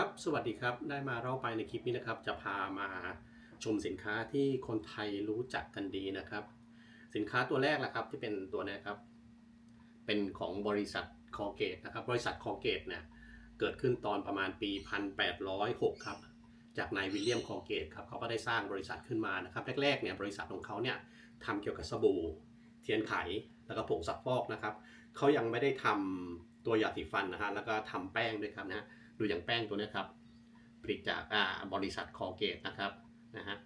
ครับ สวัสดีครับ ได้มาเล่าไปในคลิปนี้นะครับ จะพามาชมสินค้าที่คนไทยรู้จักกันดีนะครับ สินค้าตัวแรกนะครับที่เป็นตัวนี้ครับ เป็นของบริษัทคอเกตนะครับ บริษัทคอเกตเนี่ยเกิดขึ้นตอนประมาณปี 1806 ครับ จากนายวิลเลียมคอเกตครับเขาก็ได้สร้างบริษัทขึ้นมานะครับ แรกๆเนี่ยบริษัทของเขาเนี่ยทำเกี่ยวกับสบู่ เทียนไข แล้วก็ผงซักฟอกนะครับเขายังไม่ได้ทำตัวยาสีฟันนะฮะแล้วก็ทำแป้งด้วยครับนะฮะ ดูอย่างแป้งตัวนี้ครับผลิตจากบริษัทคอเกตนะครับนะฮะ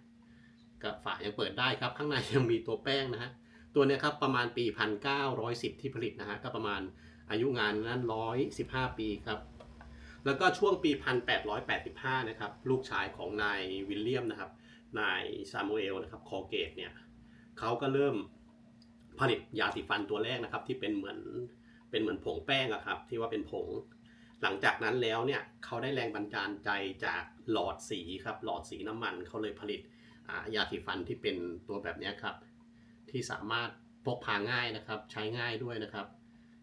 ก็ฝายังเปิดได้ครับ ข้างในยังมีตัวแป้งนะฮะตัวนี้ครับประมาณปี 1910 ที่ผลิตนะฮะก็ประมาณอายุงานนั้น 115 ปีครับ แล้วก็ช่วงปี 1885 นะครับ ลูกชายของนายวิลเลียมนะครับ นายซามูเอลนะครับคอเกตเนี่ยเขาก็เริ่มผลิตยาสีฟันตัวแรกนะครับ ที่เป็นเหมือนเป็นเหมือนผงแป้งอะครับ ที่ว่าเป็นผง หลังจากนั้นแล้วเนี่ยเขาได้แรงบันดาลใจจากหลอดสีครับหลอดสีน้ำมันเขาเลยผลิตยาสีฟันที่เป็นตัวแบบนี้ครับ ที่สามารถพกพาง่ายนะครับ ใช้ง่ายด้วยนะครับ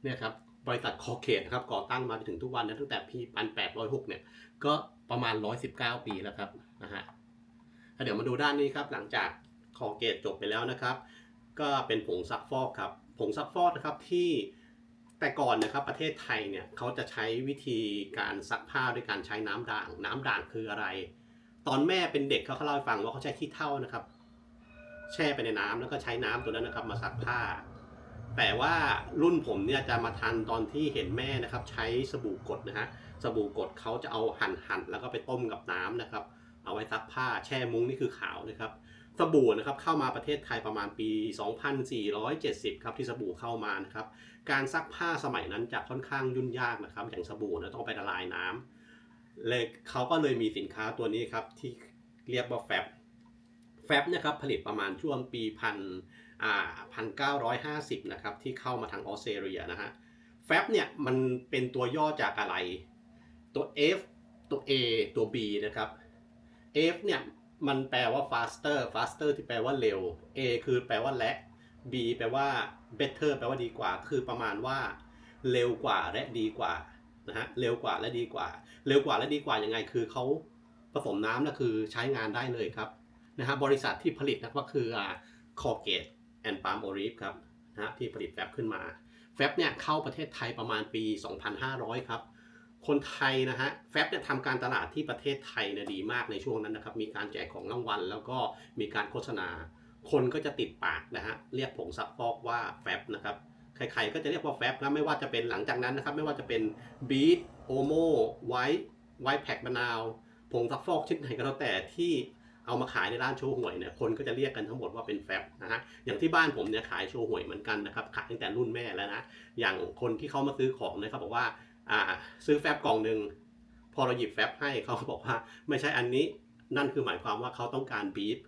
เนี่ยครับบริษัทคอเคตนครับก่อตั้งมาถึงทุกวันนะตั้งแต่ปี1806เนี่ยก็ประมาณ119ปีแล้วครับนะฮะแล้วเดี๋ยวมาดูด้านนี้ครับ หลังจากคอเกตจบไปแล้วนะครับ ก็เป็นผงซักฟอกครับผงซักฟอกนะครับที่ แต่ก่อนนะครับประเทศไทยเนี่ยเขาจะใช้วิธีการซักผ้าด้วยการใช้น้ำด่าง น้ำด่างคืออะไร ตอนแม่เป็นเด็กเขาเขาเล่าให้ฟังว่าเขาใช้ขี้เถ้านะครับ แช่ไปในน้ำแล้วก็ใช้น้ำตัวนั้นนะครับมาซักผ้า แต่ว่ารุ่นผมเนี่ยจะมาทันตอนที่เห็นแม่นะครับ ใช้สบู่กดนะฮะสบู่กดเขาจะเอาหั่นหั่นแล้วก็ไปต้มกับน้ำนะครับ เอาไว้ซักผ้าแช่มุ้งนี่คือขาวนะครับ สบู่นะครับเข้ามาประเทศไทยประมาณปี 2470 ครับที่สบู่เข้ามานะครับการซักผ้าสมัยนั้นจะค่อนข้างยุ่งยากนะครับ อย่างสบู่นะต้องไปละลายน้ำเลยเขาก็เลยมีสินค้าตัวนี้ครับที่เรียกว่าแฟบแฟบนี่ยครับผลิตประมาณช่วงปีพันอ่าพันเก้าร้อยห้าสิบนะครับที่เข้ามาทางออสเตรเลียนะฮะแฟบเนี่ยมันเป็นตัวย่อจากอะไร ตัว F ตัว A ตัว B นะครับ F เนี่ย มันแปลว่า faster faster ที่แปลว่าเร็ว A คือแปลว่าและ B แปลว่า better แปลว่าดีกว่า คือประมาณว่า เร็วกว่าและดีกว่านะฮะ เร็วกว่าและดีกว่า เร็วกว่าและดีกว่ายังไง คือเขาผสมน้ำนะคือใช้งานได้เลยครับนะฮะบริษัทที่ผลิตนะก็คือ Colgate and Palm Olive ครับนะฮะที่ผลิตแฟบขึ้นมา แฟบเนี่ยเข้าประเทศไทยประมาณปี 2500 ครับ คนไทยนะฮะแฟบเนี่ยทำการตลาดที่ประเทศไทยเนี่ยดีมากในช่วงนั้นนะครับ มีการแจกของรางวัล แล้วก็มีการโฆษณา คนก็จะติดปากนะฮะเรียกผงซักฟอกว่าแฟบนะครับใครๆก็จะเรียกว่าแฟบนะไม่ว่าจะเป็นหลังจากนั้นนะครับ ไม่ว่าจะเป็นบีทโอโมไวท์ไวท์แพ็กมะนาว ผงซักฟอกชนิดไหนก็แล้วแต่ที่เอามาขายในร้านโชว์หวยเนี่ยคนก็จะเรียกกันทั้งหมดว่าเป็นแฟบนะฮะอย่างที่บ้านผมเนี่ยขายโชว์หวยเหมือนกันนะครับขายตั้งแต่รุ่นแม่แล้วนะอย่างคนที่เขามาซื้อของเนะครับบอกว่า อ่า ซื้อแฟบกล่องหนึ่งพอเราหยิบแฟบให้เขาบอกว่าไม่ใช่อันนี้นั่นคือหมายความว่าเขาต้องการบีฟ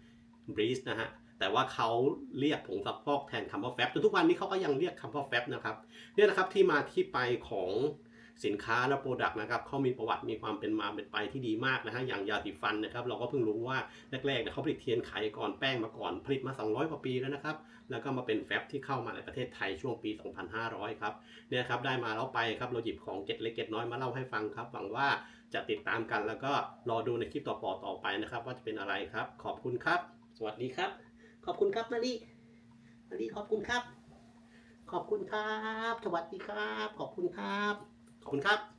บรีสนะฮะแต่ว่าเขาเรียกผงซักฟอกแทนคำว่าแฟบจนทุกวันนี้เขาก็ยังเรียกคำว่าแฟบนะครับเนี่ยนะครับที่มาที่ไปของ สินค้าและโปรดักต์นะครับเขามีประวัติมีความเป็นมาเป็นไปที่ดีมากนะฮะอย่างยาสีฟันนะครับเราก็เพิ่งรู้ว่าแรกๆเนี่ยเขาผลิตเทียนไขก่อนแป้งมาก่อนผลิตมา 200 กว่าปีแล้วนะครับแล้วก็มาเป็นแฟบที่เข้ามาในประเทศไทยช่วงปี 2500 ครับเนี่ยครับได้มาแล้วไปครับเราหยิบของเก็ดเล็กเก็ดน้อยมาเล่าให้ฟังครับหวังว่าจะติดตามกันแล้วก็รอดูในคลิปต่อๆต่อไปนะครับ ว่าจะเป็นอะไรครับ ขอบคุณครับ สวัสดีครับ ขอบคุณครับมารีมารีขอบคุณครับ ขอบคุณครับ สวัสดีครับ ขอบคุณครับ ขอบคุณครับ